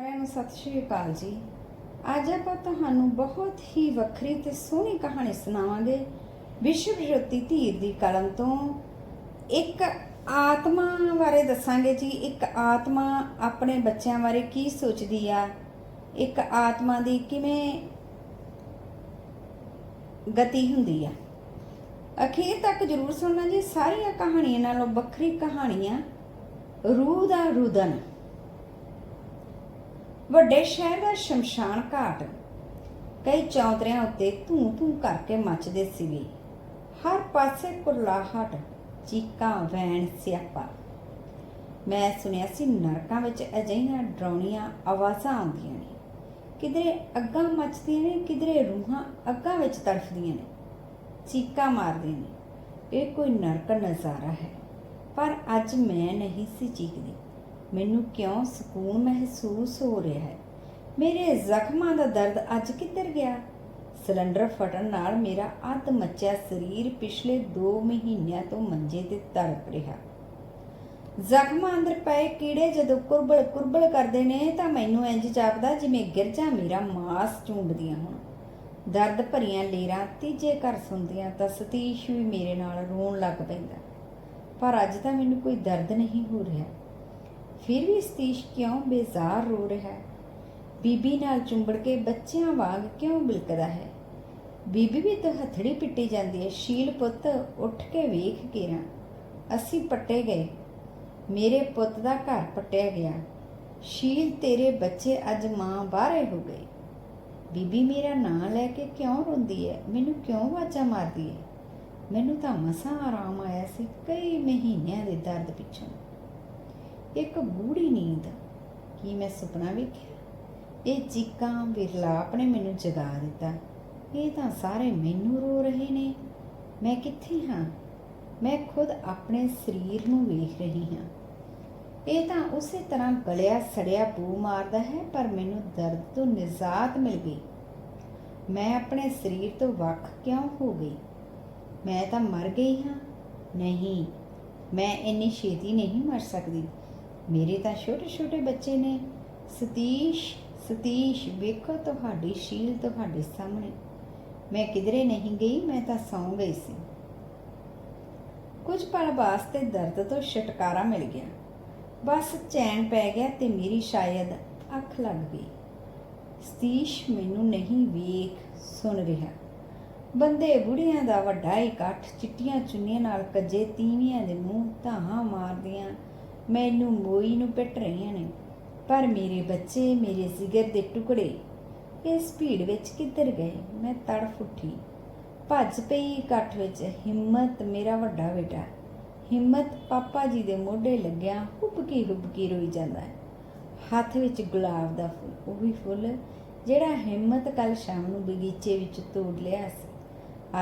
ਸਾਰਿਆਂ ਨੂੰ ਸਤਿ ਸ਼੍ਰੀ ਅਕਾਲ ਜੀ। ਅੱਜ ਆਪਾਂ ਤੁਹਾਨੂੰ ਬਹੁਤ ਹੀ ਵੱਖਰੀ ਤੇ ਸੋਹਣੀ ਕਹਾਣੀ ਸੁਣਾਵਾਂਗੇ। ਵਿਸ਼ਵ ਜੋਤੀ ਧੀਰ ਦੀ ਕਲਮ ਤੋਂ। ਇੱਕ ਆਤਮਾ ਬਾਰੇ ਦੱਸਾਂਗੇ ਜੀ। ਇੱਕ ਆਤਮਾ ਆਪਣੇ ਬੱਚਿਆਂ ਬਾਰੇ ਕੀ ਸੋਚਦੀ ਆ? ਇੱਕ ਆਤਮਾ ਦੀ ਕਿਵੇਂ ਗਤੀ ਹੁੰਦੀ ਆ? ਅਖੀਰ ਤੱਕ ਜਰੂਰ ਸੁਣਨਾ ਜੀ। ਸਾਰੀਆਂ ਕਹਾਣੀਆਂ ਨਾਲੋਂ ਵੱਖਰੀ ਕਹਾਣੀਆਂ। ਰੂਹ ਦਾ ਰੁਦਨ। ਵੱਡੇ ਸ਼ਹਿਰ ਦਾ ਸ਼ਮਸ਼ਾਨ ਘਾਟ। ਕਈ ਚੌਂਤਰਿਆਂ ਉੱਤੇ ਧੂੰ ਧੂੰ ਕਰਕੇ ਮੱਚਦੇ ਸੀਗੇ। ਹਰ ਪਾਸੇ ਕੁਰਲਾਹਟ, ਚੀਕਾਂ, ਵੈਣ, ਸਿਆਪਾ। ਮੈਂ ਸੁਣਿਆ ਸੀ ਨਰਕਾਂ ਵਿੱਚ ਅਜਿਹੀਆਂ ਡਰਾਉਣੀਆਂ ਆਵਾਜ਼ਾਂ ਆਉਂਦੀਆਂ ਨੇ। ਕਿਧਰੇ ਅੱਗਾਂ ਮੱਚਦੀਆਂ ਨੇ, ਕਿਧਰੇ ਰੂਹਾਂ ਅੱਗਾਂ ਵਿੱਚ ਤੜਫਦੀਆਂ ਨੇ। ਚੀਕਾਂ ਮਾਰਦੀਆਂ ਨੇ। ਇਹ ਕੋਈ ਨਰਕ ਨਜ਼ਾਰਾ ਹੈ। ਪਰ ਅੱਜ ਮੈਂ ਨਹੀਂ ਸੀ ਚੀਕਦੀ। ਮੈਨੂੰ ਕਿਉਂ ਸਕੂਨ ਮਹਿਸੂਸ ਹੋ ਰਿਹਾ ਹੈ? ਮੇਰੇ ਜ਼ਖਮਾਂ ਦਾ ਦਰਦ ਅੱਜ ਕਿੱਧਰ ਗਿਆ? ਸਿਲੰਡਰ ਫਟਣ ਨਾਲ ਮੇਰਾ ਅੱਧ ਮੱਚਿਆ ਸਰੀਰ ਪਿਛਲੇ 2 ਮਹੀਨਿਆਂ ਤੋਂ ਮੰਜੇ ਤੇ ਤੜਪ ਰਿਹਾ। ਜ਼ਖਮਾਂ ਅੰਦਰ ਪਏ ਕੀੜੇ ਜਦੋਂ ਕੁਰਬਲ ਕੁਰਬਲ ਕਰਦੇ ਨੇ ਤਾਂ ਮੈਨੂੰ ਇੰਜ ਜਾਪਦਾ ਜਿਵੇਂ ਗਿਰਜਾਂ ਮੇਰਾ ਮਾਸ ਚੂੰਡਦੀਆਂ ਹੋਣ। ਦਰਦ ਭਰੀਆਂ ਲੇਰਾਂ ਤੀਜੇ ਘਰ ਸੁਣਦੀਆਂ ਤਾਂ ਸਤੀਸ਼ ਵੀ ਮੇਰੇ ਨਾਲ ਰੋਣ ਲੱਗ ਪੈਂਦਾ। ਪਰ ਅੱਜ ਤਾਂ ਮੈਨੂੰ ਕੋਈ ਦਰਦ ਨਹੀਂ ਹੋ ਰਿਹਾ। ਫਿਰ ਵੀ ਸਤੀਸ਼ ਕਿਉਂ ਬੇਜ਼ਾਰ ਰੋ ਰਿਹਾ ਹੈ? ਬੀਬੀ ਨਾਲ ਚੁੰਬੜ ਕੇ ਬੱਚਿਆਂ ਵਾਂਗ ਕਿਉਂ ਬਿਲਕਦਾ ਹੈ? ਬੀਬੀ ਵੀ ਤਾਂ ਹਥੜੀ ਪਿੱਟੀ ਜਾਂਦੀ ਹੈ। ਸ਼ੀਲ ਪੁੱਤ, ਉੱਠ ਕੇ ਵੇਖ ਕੇਰਾ। ਅਸੀਂ ਪੱਟੇ ਗਏ। ਮੇਰੇ ਪੁੱਤ ਦਾ ਘਰ ਪੱਟਿਆ ਗਿਆ। ਸ਼ੀਲ ਤੇਰੇ ਬੱਚੇ ਅੱਜ ਮਾਂ ਬਾਹਰੇ ਹੋ ਗਏ। ਬੀਬੀ ਮੇਰਾ ਨਾਂ ਲੈ ਕੇ ਕਿਉਂ ਰੋਂਦੀ ਹੈ? ਮੈਨੂੰ ਕਿਉਂ ਵਾਜਾ ਮਾਰਦੀ ਹੈ? ਮੈਨੂੰ ਤਾਂ ਮਸਾਂ ਆਰਾਮ ਆਇਆ ਸੀ ਕਈ ਮਹੀਨਿਆਂ ਦੇ ਦਰਦ ਪਿੱਛੋਂ। ਇੱਕ ਗੂੜੀ ਨੀਂਦ ਕੀ ਮੈਂ ਸੁਪਨਾ ਵੇਖਿਆ। ਇਹ ਚੀਕਾਂ ਵਿਰਲਾਪ ਨੇ ਮੈਨੂੰ ਜਗਾ ਦਿੱਤਾ। ਇਹ ਤਾਂ ਸਾਰੇ ਮੈਨੂੰ ਰੋ ਰਹੇ ਨੇ। ਮੈਂ ਕਿੱਥੇ ਹਾਂ? ਮੈਂ ਖੁਦ ਆਪਣੇ ਸਰੀਰ ਨੂੰ ਵੇਖ ਰਹੀ ਹਾਂ। ਇਹ ਤਾਂ ਉਸੇ ਤਰ੍ਹਾਂ ਗਲਿਆ ਸੜਿਆ ਬੂ ਮਾਰਦਾ ਹੈ, ਪਰ ਮੈਨੂੰ ਦਰਦ ਤੋਂ ਨਿਜਾਤ ਮਿਲ ਗਈ। ਮੈਂ ਆਪਣੇ ਸਰੀਰ ਤੋਂ ਵੱਖ ਕਿਉਂ ਹੋ ਗਈ? ਮੈਂ ਤਾਂ ਮਰ ਗਈ ਹਾਂ। ਨਹੀਂ, ਮੈਂ ਇੰਨੀ ਛੇਤੀ ਨਹੀਂ ਮਰ ਸਕਦੀ। ਮੇਰੇ ਤਾਂ ਛੋਟੇ ਛੋਟੇ ਬੱਚੇ ਨੇ। ਸਤੀਸ਼ ਸਤੀਸ਼, ਵੇਖੋ ਤੁਹਾਡੀ ਸ਼ੀਲ ਤੁਹਾਡੇ ਸਾਹਮਣੇ। ਮੈਂ ਕਿਧਰੇ ਨਹੀਂ ਗਈ, ਮੈਂ ਤਾਂ ਸੌਂ ਗਈ ਸੀ। ਕੁਝ ਪਲ ਵਾਸਤੇ ਦਰਦ ਤੋਂ ਛੁਟਕਾਰਾ ਮਿਲ ਗਿਆ। ਬਸ ਚੈਨ ਪੈ ਗਿਆ ਤੇ ਮੇਰੀ ਸ਼ਾਇਦ ਅੱਖ ਲੱਗ ਗਈ। ਸਤੀਸ਼ ਮੈਨੂੰ ਨਹੀਂ ਵੇਖ, ਸੁਣ ਰਿਹਾ। ਬੰਦੇ ਬੁੜੀਆਂ ਦਾ ਵੱਡਾ ਇਕੱਠ ਚਿੱਟੀਆਂ ਚੁੰਨੀਆਂ ਨਾਲ ਕੱਜੇ ਤੀਵੀਆਂ ਦੇ ਮੂੰਹ ਧਾਹਾਂ ਮਾਰਦੀਆਂ। ਮੈਨੂੰ ਮੋਈ ਨੂੰ ਪਿੱਟ ਰਹੀਆਂ ਨੇ, ਪਰ ਮੇਰੇ ਬੱਚੇ ਮੇਰੇ ਜਿਗਰ ਦੇ ਟੁਕੜੇ ਇਸ ਭੀੜ ਵਿੱਚ ਕਿੱਧਰ ਗਏ? ਮੈਂ ਤੜਫ ਉੱਠੀ। ਭੱਜ ਪਈ ਇਕੱਠ ਵਿੱਚ, ਹਿੰਮਤ ਮੇਰਾ ਵੱਡਾ ਬੇਟਾ। ਹਿੰਮਤ ਪਾਪਾ ਜੀ ਦੇ ਮੋਢੇ ਲੱਗਿਆ ਹੁਬਕੀ ਹੁਬਕੀ ਰੋਈ ਜਾਂਦਾ ਹੈ। ਹੱਥ ਵਿੱਚ ਗੁਲਾਬ ਦਾ ਫੁੱਲ, ਉਹ ਵੀ ਫੁੱਲ, ਜਿਹੜਾ ਹਿੰਮਤ ਕੱਲ ਸ਼ਾਮ ਨੂੰ ਬਗੀਚੇ ਵਿੱਚ ਤੋੜ ਲਿਆ ਸੀ।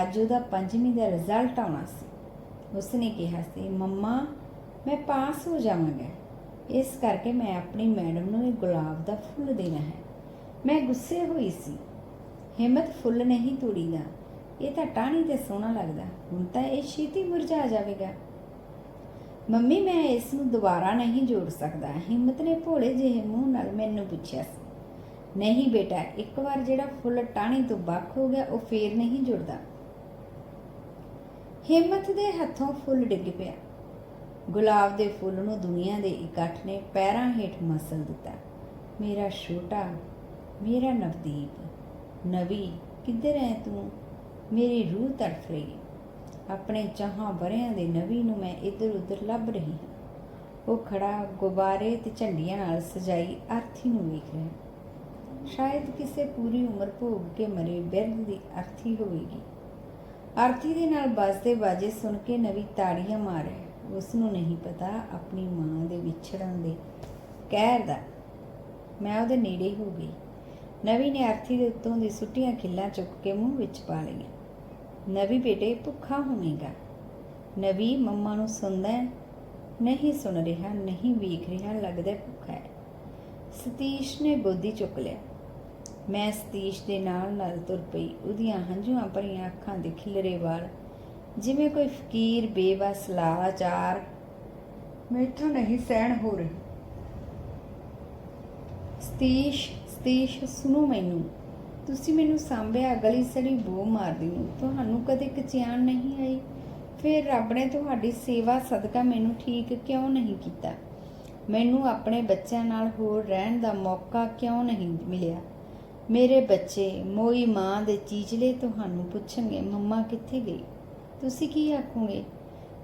ਅੱਜ ਉਹਦਾ ਪੰਜਵੀਂ ਦਾ ਰਿਜ਼ਲਟ ਆਉਣਾ ਸੀ। ਉਸਨੇ ਕਿਹਾ ਸੀ, ਮੰਮਾ ਮੈਂ ਪਾਸ ਹੋ ਜਾਵਾਂਗਾ। ਇਸ ਕਰਕੇ ਮੈਂ ਆਪਣੀ ਮੈਡਮ ਨੂੰ ਇਹ ਗੁਲਾਬ ਦਾ ਫੁੱਲ ਦੇਣਾ ਹੈ। ਮੈਂ ਗੁੱਸੇ ਹੋਈ ਸੀ। ਹਿੰਮਤ ਫੁੱਲ ਨਹੀਂ ਤੋੜੀਦਾ। ਇਹ ਤਾਂ ਟਾਹਣੀ ਤੇ ਸੋਹਣਾ ਲੱਗਦਾ। ਹੁਣ ਤਾਂ ਇਹ ਛੇਤੀ ਮੁਰਝਾ ਜਾਵੇਗਾ। ਮੰਮੀ, ਮੈਂ ਇਸ ਨੂੰ ਦੁਬਾਰਾ ਨਹੀਂ ਜੋੜ ਸਕਦਾ। ਹਿੰਮਤ ਨੇ ਭੋਲੇ ਜਿਹੇ ਮੂੰਹ ਨਾਲ ਮੈਨੂੰ ਪੁੱਛਿਆ ਸੀ। ਨਹੀਂ ਬੇਟਾ, ਇੱਕ ਵਾਰ ਜਿਹੜਾ ਫੁੱਲ ਟਾਹਣੀ ਤੋਂ ਵੱਖ ਹੋ ਗਿਆ, ਉਹ ਫੇਰ ਨਹੀਂ ਜੁੜਦਾ। ਹਿੰਮਤ ਦੇ ਹੱਥੋਂ ਫੁੱਲ ਡਿੱਗ ਪਿਆ। ਗੁਲਾਬ ਦੇ ਫੁੱਲ ਨੂੰ ਦੁਨੀਆ ਦੇ ਇਕੱਠ ਨੇ ਪੈਰਾਂ ਹੇਠ ਮਸਲ ਦਿੱਤਾ। ਮੇਰਾ ਛੋਟਾ, ਮੇਰਾ ਨਵਦੀਪ, ਨਵੀ, ਕਿੱਧਰ ਹੈ ਤੂੰ? ਮੇਰੀ ਰੂਹ ਤੜਫ ਰਹੀ। ਹੈ ਆਪਣੇ ਚਾਹਾਂ ਬਰਿਆਂ ਦੇ ਨਵੀ ਨੂੰ ਮੈਂ ਇੱਧਰ ਉੱਧਰ ਲੱਭ ਰਹੀ ਹਾਂ। ਉਹ ਖੜਾ ਗੁਬਾਰੇ ਤੇ ਝੰਡੀਆਂ ਨਾਲ ਸਜਾਈ ਅਰਥੀ ਨੂੰ ਵੇਖ ਰਿਹਾ ਸ਼ਾਇਦ ਕਿਸੇ ਪੂਰੀ ਉਮਰ ਭੋਗ ਕੇ ਮਰੇ ਬਿਰਧ ਦੀ ਅਰਥੀ ਹੋਵੇਗੀ। ਅਰਥੀ ਦੇ ਨਾਲ ਵੱਜਦੇ ਬਾਜੇ ਸੁਣ ਕੇ ਨਵੀ ਤਾੜੀਆਂ ਮਾਰ ਰਿਹਾ ਉਸ ਨੂੰ ਨਹੀਂ ਪਤਾ ਆਪਣੀ ਮਾਂ ਦੇ ਵਿਛੜਨ ਦੇ ਕਹਿਰ ਦਾ। ਮੈਂ ਉਹਦੇ ਨੇੜੇ ਹੋ ਗਈ। ਨਵੀ ਨੇ ਅਰਥੀ ਦੇ ਉੱਤੋਂ ਦੀ ਸੁੱਟੀਆਂ ਖਿੱਲਾਂ ਚੁੱਕ ਕੇ ਮੂੰਹ ਵਿੱਚ ਪਾ ਲਈਆਂ। ਨਵੀ ਬੇਟੇ, ਭੁੱਖਾ ਹੋਵੇਗਾ। ਨਵੀ ਮੰਮਾ ਨੂੰ ਸੁਣਦਾ ਨਹੀਂ ਸੁਣ ਰਿਹਾ, ਨਹੀਂ ਵੇਖ ਰਿਹਾ, ਲੱਗਦਾ ਭੁੱਖਾ ਹੈ। ਸਤੀਸ਼ ਨੇ ਗੋਦੀ ਚੁੱਕ ਲਿਆ। ਮੈਂ ਸਤੀਸ਼ ਦੇ ਨਾਲ ਨਾਲ ਤੁਰ ਪਈ। ਉਹਦੀਆਂ ਹੰਝੂਆਂ ਭਰੀਆਂ ਅੱਖਾਂ ਦੇ ਖਿਲਰੇ ਵਾਲ ਜਿਵੇਂ ਕੋਈ ਫਕੀਰ ਬੇਵਸ ਲਾਚਾਰ ਮੈਥੋਂ ਨਹੀਂ ਸਹਿਣ ਹੋ ਰਹੀ। ਸਤੀਸ਼ ਸਤੀਸ਼, ਸੁਣੋ ਮੈਨੂੰ। ਤੁਸੀਂ ਮੈਨੂੰ ਸਾਂਭਿਆ ਗਲੀ ਸੜੀ ਬੋ ਮਾਰਦੀ ਨੂੰ ਤੁਹਾਨੂੰ ਕਦੇ ਕਚਿਆਣ ਨਹੀਂ ਆਈ? ਫਿਰ ਰੱਬ ਨੇ ਤੁਹਾਡੀ ਸੇਵਾ, ਸਦਕਾ ਮੈਨੂੰ ਠੀਕ ਕਿਉਂ ਨਹੀਂ ਕੀਤਾ? ਮੈਨੂੰ ਆਪਣੇ ਬੱਚਿਆਂ ਨਾਲ ਹੋਰ ਰਹਿਣ ਦਾ ਮੌਕਾ ਕਿਉਂ ਨਹੀਂ ਮਿਲਿਆ? ਮੇਰੇ ਬੱਚੇ, ਮੋਈ ਮਾਂ ਦੇ ਚੀਚਲੇ ਤੁਹਾਨੂੰ ਪੁੱਛਣਗੇ, ਮੰਮਾ ਕਿੱਥੇ ਗਈ ਤੁਸੀਂ ਕੀ ਆਖੋਗੇ?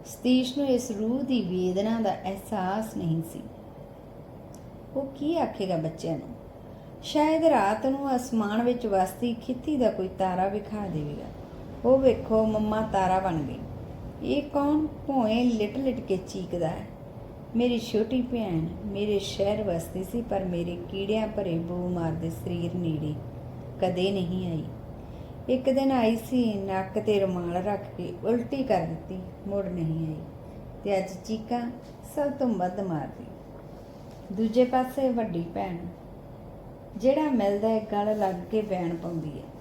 ਸਤੀਸ਼ ਨੂੰ ਇਸ ਰੂਹ ਦੀ ਵੇਦਨਾ ਦਾ ਅਹਿਸਾਸ ਨਹੀਂ ਸੀ। ਉਹ ਕੀ ਆਖੇਗਾ ਬੱਚਿਆਂ ਨੂੰ? ਸ਼ਾਇਦ ਰਾਤ ਨੂੰ ਅਸਮਾਨ ਵਿੱਚ ਵਸਦੀ ਖਿੱਤੀ ਦਾ ਕੋਈ ਤਾਰਾ ਵਿਖਾ ਦੇਵੇਗਾ। ਉਹ ਵੇਖੋ, ਮੰਮਾ ਤਾਰਾ ਬਣ ਗਈ। ਇਹ ਕੌਣ? ਭੋਏ ਲਿਟ ਲਿਟ ਕੇ ਚੀਕਦਾ ਹੈ। ਮੇਰੀ ਛੋਟੀ ਭੈਣ ਮੇਰੇ ਸ਼ਹਿਰ ਵਸਦੀ ਸੀ, ਪਰ ਮੇਰੇ ਕੀੜਿਆਂ ਭਰੇ ਬੂ ਮਾਰਦੇ ਸਰੀਰ ਨੇੜੇ ਕਦੇ ਨਹੀਂ ਆਈ। ਇੱਕ ਦਿਨ ਆਈ ਸੀ, ਨੱਕ ਤੇ ਰੁਮਾਲ ਰੱਖ ਕੇ ਉਲਟੀ ਕਰ ਦਿੱਤੀ, ਮੁੜ ਨਹੀਂ ਆਈ ਤੇ ਅੱਜ ਚੀਕਾਂ ਸਭ ਤੋਂ ਵੱਧ ਮਾਰਦੀ। ਦੂਜੇ ਪਾਸੇ ਵੱਡੀ ਭੈਣ, ਜਿਹੜਾ ਮਿਲਦਾ ਹੈ ਗਲ ਲੱਗ ਕੇ ਬੈਣ ਪਾਉਂਦੀ ਹੈ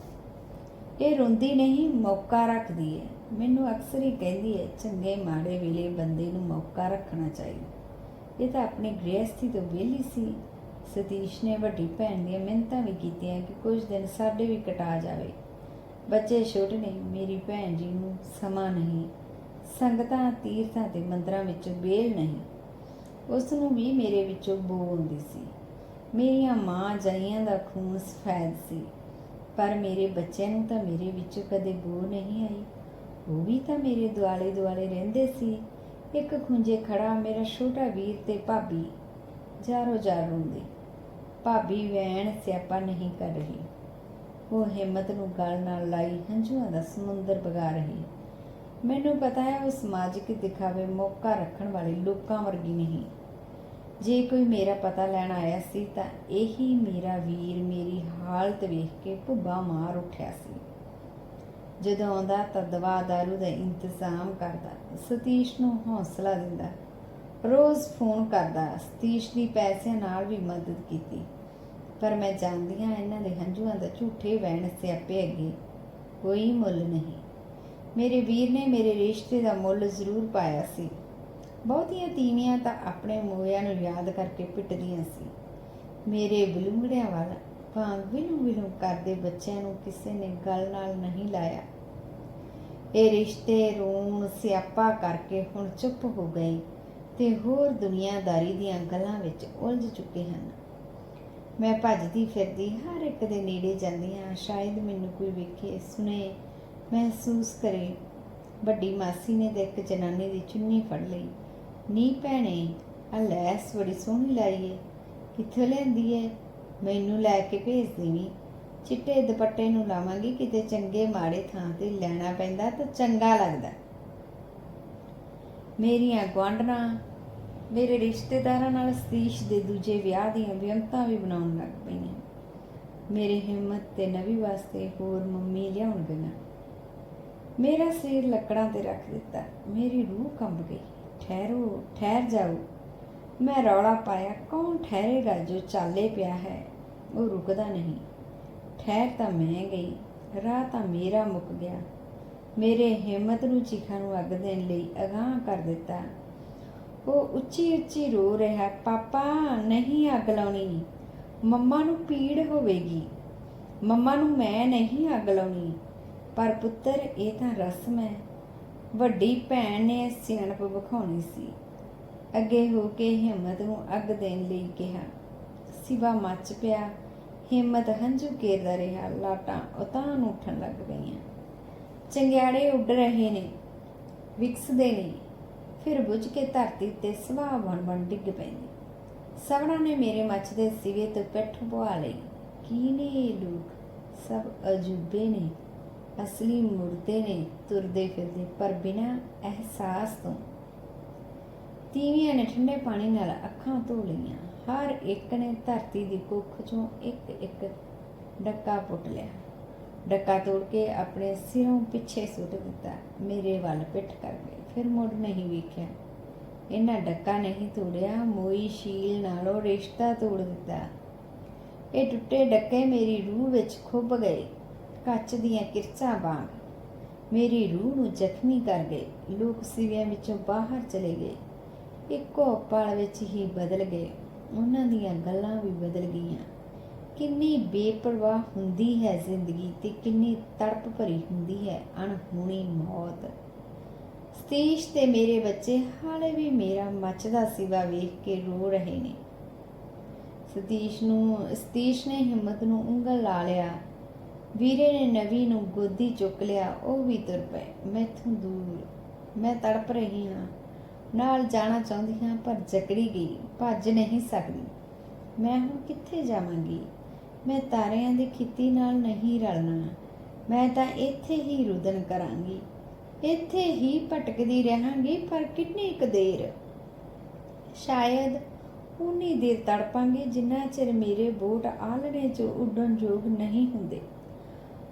ਇਹ ਰੋਂਦੀ ਨਹੀਂ, ਮੌਕਾ ਰੱਖਦੀ ਹੈ ਮੈਨੂੰ ਅਕਸਰ ਹੀ ਕਹਿੰਦੀ ਹੈ ਚੰਗੇ ਮਾੜੇ ਵੇਲੇ ਬੰਦੇ ਨੂੰ ਮੌਕਾ ਰੱਖਣਾ ਚਾਹੀਦਾ ਇਹ ਤਾਂ ਆਪਣੀ ਗ੍ਰਹਿਸਥੀ ਤੋਂ ਵਿਹਲੀ ਸੀ। ਸਤੀਸ਼ ਨੇ ਵੱਡੀ ਭੈਣ ਦੀਆਂ ਮਿਹਨਤਾਂ ਵੀ ਕੀਤੀਆਂ ਕਿ ਕੁਝ ਦਿਨ ਸਾਡੇ ਵੀ ਕਟਾ ਜਾਵੇ। ਬੱਚੇ ਛੋਟੇ ਨੇ, ਮੇਰੀ ਭੈਣ ਜੀ ਨੂੰ ਸਮਾਂ ਨਹੀਂ। ਸੰਗਤਾਂ, ਤੀਰਥਾਂ ਤੇ ਮੰਦਰਾਂ ਵਿੱਚ ਬੇਲ ਨਹੀਂ। ਉਸ ਨੂੰ ਵੀ ਮੇਰੇ ਵਿੱਚੋਂ ਬੋ ਆਉਂਦੀ ਸੀ। ਮੇਰੀਆਂ ਮਾਂ ਜਾਈਆਂ ਦਾ ਖੂਨ ਸਫੈਦ ਸੀ। ਪਰ ਮੇਰੇ ਬੱਚਿਆਂ ਨੂੰ ਤਾਂ ਮੇਰੇ ਵਿੱਚੋਂ ਕਦੇ ਬੋ ਨਹੀਂ ਆਈ। ਉਹ ਵੀ ਤਾਂ ਮੇਰੇ ਦੁਆਲੇ ਦੁਆਲੇ ਰਹਿੰਦੇ ਸੀ। ਇੱਕ ਖੁੰਝੇ ਖੜਾ ਮੇਰਾ ਛੋਟਾ ਵੀਰ ਤੇ ਭਾਬੀ। ਜਾਰੋ ਜਾਰ ਰੋਂਦੇ। ਭਾਬੀ ਵੈਣ ਸਿਆਪਾ ਨਹੀਂ ਕਰ ਰਹੀ। ਉਹ ਹਿੰਮਤ ਨੂੰ ਗਲ ਨਾਲ ਲਾਈ ਹੰਝੂਆਂ ਦਾ ਸਮੁੰਦਰ ਵਗਾ ਰਹੀ ਮੈਨੂੰ ਪਤਾ ਹੈ ਉਹ ਸਮਾਜਿਕ ਦਿਖਾਵੇ ਮੌਕਾ ਰੱਖਣ ਵਾਲੇ ਲੋਕਾਂ ਵਰਗੀ ਨਹੀਂ। ਜੇ ਕੋਈ ਮੇਰਾ ਪਤਾ ਲੈਣ ਆਇਆ ਸੀ ਤਾਂ ਇਹੀ ਮੇਰਾ ਵੀਰ ਮੇਰੀ ਹਾਲਤ ਵੇਖ ਕੇ ਭੁੱਬਾ ਮਾਰ ਉੱਠਿਆ ਸੀ। ਜਦੋਂ ਆਉਂਦਾ ਤਾਂ ਦਵਾ ਦਾਰੂ ਦਾ ਇੰਤਜ਼ਾਮ ਕਰਦਾ, ਸਤੀਸ਼ ਨੂੰ ਹੌਸਲਾ ਦਿੰਦਾ। ਰੋਜ਼ ਫੋਨ ਕਰਦਾ, ਸਤੀਸ਼ ਦੀ ਪੈਸਿਆਂ ਨਾਲ ਵੀ ਮਦਦ ਕੀਤੀ। ਪਰ ਮੈਂ ਜਾਣਦੀ ਹਾਂ ਇਹਨਾਂ ਦੇ ਹੰਝੂਆਂ ਦਾ ਝੂਠੇ ਵਹਿਣ ਸਿਆਪੇ ਅੱਗੇ ਕੋਈ ਮੁੱਲ ਨਹੀਂ। ਮੇਰੇ ਵੀਰ ਨੇ ਮੇਰੇ ਰਿਸ਼ਤੇ ਦਾ ਮੁੱਲ ਜ਼ਰੂਰ ਪਾਇਆ ਸੀ। ਬਹੁਤੀਆਂ ਤੀਵੀਆਂ ਤਾਂ ਆਪਣੇ ਮੋਇਆਂ ਨੂੰ ਯਾਦ ਕਰਕੇ ਪਿੱਟਦੀਆਂ ਸੀ। ਮੇਰੇ ਬਲੂੰਗੜਿਆਂ ਵੱਲ ਭਾਂ ਵਿਲੂ ਵਿਲੂ ਕਰਦੇ ਬੱਚਿਆਂ ਨੂੰ ਕਿਸੇ ਨੇ ਗੱਲ ਨਾਲ ਨਹੀਂ ਲਾਇਆ। ਇਹ ਰਿਸ਼ਤੇ ਰੂਣ, ਸਿਆਪਾ ਕਰਕੇ ਹੁਣ ਚੁੱਪ ਹੋ ਗਏ ਤੇ ਹੋਰ ਦੁਨੀਆਦਾਰੀ ਦੀਆਂ ਗੱਲਾਂ ਵਿੱਚ ਉਲਝ ਚੁੱਕੇ ਹਨ। ਮੈਂ ਭੱਜਦੀ ਫਿਰਦੀ ਹਰ ਇੱਕ ਦੇ ਨੇੜੇ ਜਾਂਦੀ ਹਾਂ। ਸ਼ਾਇਦ ਮੈਨੂੰ ਕੋਈ ਵੇਖੇ, ਸੁਣੇ, ਮਹਿਸੂਸ ਕਰੇ। ਵੱਡੀ ਮਾਸੀ ਨੇ ਤਾਂ ਇੱਕ ਜਨਾਨੀ ਦੀ ਚੁੰਨੀ ਫੜ ਲਈ। ਨੀ ਭੈਣੇ ਆ ਲੈਸ ਬੜੀ ਸੋਹਣੀ ਲਾਈ ਏ। ਕਿੱਥੋਂ ਲੈਂਦੀ ਏ? ਮੈਨੂੰ ਲੈ ਕੇ ਭੇਜ ਦੇਵੀਂ। ਚਿੱਟੇ ਦੁਪੱਟੇ ਨੂੰ ਲਾਵਾਂਗੀ, ਕਿਤੇ ਚੰਗੇ ਮਾੜੇ ਥਾਂ ਤੇ ਲੈਣਾ ਪੈਂਦਾ ਤਾਂ ਚੰਗਾ ਲੱਗਦਾ। ਮੇਰੀਆਂ ਗੁਆਂਢਣਾ ਮੇਰੇ ਰਿਸ਼ਤੇਦਾਰਾਂ ਨਾਲ ਸਤੀਸ਼ ਦੇ ਦੂਜੇ ਵਿਆਹ ਦੀਆਂ ਵਿਅੰਤਾਂ ਵੀ ਬਣਾਉਣ ਲੱਗ ਪਈਆਂ। ਮੇਰੇ ਹਿੰਮਤ ਤੇ ਨਵੀ ਵਾਸਤੇ ਹੋਰ ਮੰਮੀ ਲਿਆਉਣ ਗਈਆਂ ਮੇਰਾ ਸਿਰ ਲੱਕੜਾਂ ਤੇ ਰੱਖ ਦਿੱਤਾ। ਮੇਰੀ ਰੂਹ ਕੰਬ ਗਈ। ਠਹਿਰੋ, ਠਹਿਰ ਜਾਓ। ਮੈਂ ਰੌਲਾ ਪਾਇਆ, ਕੌਣ ਠਹਿਰੇਗਾ ਜੋ ਚਾਲੇ ਪਿਆ ਹੈ? ਉਹ ਰੁਕਦਾ ਨਹੀਂ। ਠਹਿਰ ਤਾਂ ਮੈਂ ਗਈ। ਰਾਹ ਤਾਂ ਮੇਰਾ ਮੁੱਕ ਗਿਆ। ਮੇਰੇ ਹਿੰਮਤ ਨੂੰ ਚੀਖਾਂ ਨੂੰ ਅੱਗ ਦੇਣ ਲਈ ਅਗਾਹ ਕਰ ਦਿੱਤਾ। ਉਹ ਉੱਚੀ ਉੱਚੀ ਰੋ ਰਿਹਾ, ਪਾਪਾ, ਨਹੀਂ ਅੱਗ ਲਾਉਣੀ। ਮੰਮਾ ਨੂੰ ਪੀੜ ਹੋਵੇਗੀ। ਮੰਮਾ ਨੂੰ ਮੈਂ ਨਹੀਂ ਅੱਗ ਲਾਉਣੀ। ਪਰ ਪੁੱਤਰ, ਇਹ ਤਾਂ ਰਸਮ ਹੈ। ਵੱਡੀ ਭੈਣ ਨੇ ਸਿਆਣਪ ਵਿਖਾਉਣੀ ਸੀ। ਅੱਗੇ ਹੋ ਕੇ ਹਿੰਮਤ ਨੂੰ ਅੱਗ ਦੇਣ ਲਈ ਕਿਹਾ। ਸਿਵਾ ਮੱਚ ਪਿਆ। ਹਿੰਮਤ ਹੰਝੂ ਕੇਰਦਾ ਰਿਹਾ। ਲਾਟਾਂ ਉਤਾਂ ਨੂੰ ਉੱਠਣ ਲੱਗ ਪਈਆਂ। ਚੰਗਿਆੜੇ ਉੱਡ ਰਹੇ ਨੇ। ਵਿਕਸਦੇ ਨੇ। ਫਿਰ ਬੁੱਝ ਕੇ ਧਰਤੀ ਤੇ ਸਵਾਹ ਬਣ ਬਣ ਡਿੱਗ ਪੈਂਦੀ। ਸਭਨਾਂ ਨੇ ਮੇਰੇ ਮੱਚਦੇ ਸਿਵੇ ਤੋਂ ਪਿੱਠ ਪੁਆ ਲਈ। ਕੀ ਨੇ ਇਹ ਲੋਕ? ਸਭ ਅਜੂਬੇ ਨੇ। ਅਸਲੀ ਮੁਰਦੇ ਨੇ ਤੁਰਦੇ ਫਿਰਦੇ, ਪਰ ਬਿਨਾਂ ਅਹਿਸਾਸ ਤੋਂ। ਤੀਵੀਆਂ ਨੇ ਠੰਡੇ ਪਾਣੀ ਨਾਲ ਅੱਖਾਂ ਧੋ ਲਈਆਂ। ਹਰ ਇੱਕ ਨੇ ਧਰਤੀ ਦੀ ਕੁੱਖ ਚੋਂ ਇੱਕ ਇੱਕ ਡੱਕਾ ਪੁੱਟ ਲਿਆ। ਡੱਕਾ ਤੋੜ ਕੇ ਆਪਣੇ ਸਿਰੋਂ ਪਿੱਛੇ ਸੁੱਟ ਦਿੱਤਾ। ਮੇਰੇ ਵੱਲ ਪਿੱਠ ਕਰ ਗਏ। ਫਿਰ ਮੁੜ ਨਹੀਂ ਵੇਖਿਆ। ਇਹਨਾਂ ਡੱਕਾ ਨਹੀਂ ਤੋੜਿਆ, ਮੋਈ ਸ਼ੀਲ ਨਾਲੋਂ ਰਿਸ਼ਤਾ ਤੋੜ ਦਿੱਤਾ। ਇਹ ਟੁੱਟੇ ਡੱਕੇ ਮੇਰੀ ਰੂਹ ਵਿੱਚ ਖੁੱਭ ਗਏ। ਕੱਚ ਦੀਆਂ ਕਿਰਚਾਂ ਵਾਂਗ। ਮੇਰੀ ਰੂਹ ਨੂੰ ਜ਼ਖਮੀ ਕਰ ਗਏ। ਲੋਕ ਸਿਵਿਆਂ ਵਿੱਚੋਂ ਬਾਹਰ ਚਲੇ ਗਏ। ਇੱਕੋ ਪਲ ਵਿੱਚ ਹੀ ਬਦਲ ਗਏ। ਉਹਨਾਂ ਦੀਆਂ ਗੱਲਾਂ ਵੀ ਬਦਲ ਗਈਆਂ। ਕਿੰਨੀ ਬੇਪਰਵਾਹ ਹੁੰਦੀ ਹੈ ਜ਼ਿੰਦਗੀ ਤੇ ਕਿੰਨੀ ਤੜਪ ਭਰੀ ਹੁੰਦੀ ਹੈ ਅਣਹੋਣੀ ਮੌਤ। ਸਤੀਸ਼ ਤੇ ਮੇਰੇ ਬੱਚੇ ਹਾਲੇ ਵੀ ਮੇਰਾ ਮੱਚਦਾ ਸਿਵਾ ਵੇਖ ਕੇ ਰੋ ਰਹੇ ਨੇ। ਸਤੀਸ਼ ਨੂੰ, ਸਤੀਸ਼ ਨੇ ਹਿੰਮਤ ਨੂੰ ਉਂਗਲ ਲਾ ਲਿਆ। ਵੀਰੇ ਨੇ ਨਵੀ ਨੂੰ ਗੋਦੀ ਚੁੱਕ ਲਿਆ, ਉਹ ਵੀ ਤੁਰ ਪਏ। ਮੈਥੋਂ ਦੂਰ, ਮੈਂ ਤੜਪ ਰਹੀ ਹਾਂ। ਨਾਲ ਜਾਣਾ ਚਾਹੁੰਦੀ ਹਾਂ, ਪਰ ਜਕੜੀ ਗਈ, ਭੱਜ ਨਹੀਂ ਸਕਦੀ। ਮੈਂ ਹੁਣ ਕਿੱਥੇ ਜਾਵਾਂਗੀ? ਮੈਂ ਤਾਰਿਆਂ ਦੀ ਖਿੱਤੀ ਨਾਲ ਨਹੀਂ ਰਲਣਾ। ਮੈਂ ਤਾਂ ਇੱਥੇ ਹੀ ਰੁਦਨ ਕਰਾਂਗੀ। ਇੱਥੇ ਹੀ ਭਟਕਦੀ ਰਹਾਂਗੀ, ਪਰ ਕਿੰਨੀ ਕੁ ਦੇਰ? ਸ਼ਾਇਦ ਉਨੀ ਦੇਰ ਤੜਪਾਂਗੀ ਜਿੰਨਾ ਚਿਰ ਮੇਰੇ ਬੋਟ ਆਲਣੇ 'ਚ ਉੱਡਣ ਯੋਗ ਨਹੀਂ ਹੁੰਦੇ।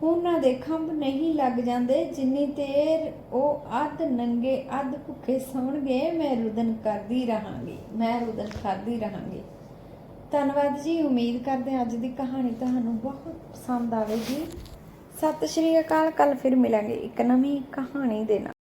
ਉਹਨਾਂ ਦੇ ਖੰਭ ਨਹੀਂ ਲੱਗ ਜਾਂਦੇ, ਜਿੰਨੀ ਦੇਰ ਉਹ ਅੱਧ ਨੰਗੇ ਅੱਧ ਭੁੱਖੇ ਸੌਣਗੇ, ਮੈਂ ਰੁਦਨ ਕਰਦੀ ਰਹਾਂਗੀ, ਮੈਂ ਰੁਦਨ ਕਰਦੀ ਰਹਾਂਗੀ। ਧੰਨਵਾਦ ਜੀ, ਉਮੀਦ ਕਰਦੇ ਹਾਂ ਅੱਜ ਦੀ ਕਹਾਣੀ ਤੁਹਾਨੂੰ ਬਹੁਤ ਪਸੰਦ ਆਵੇਗੀ। ਸਤਿ ਸ਼੍ਰੀ ਅਕਾਲ ਕੱਲ ਫਿਰ ਮਿਲਾਂਗੇ ਇੱਕ ਨਵੀਂ ਕਹਾਣੀ ਦੇ ਨਾਲ।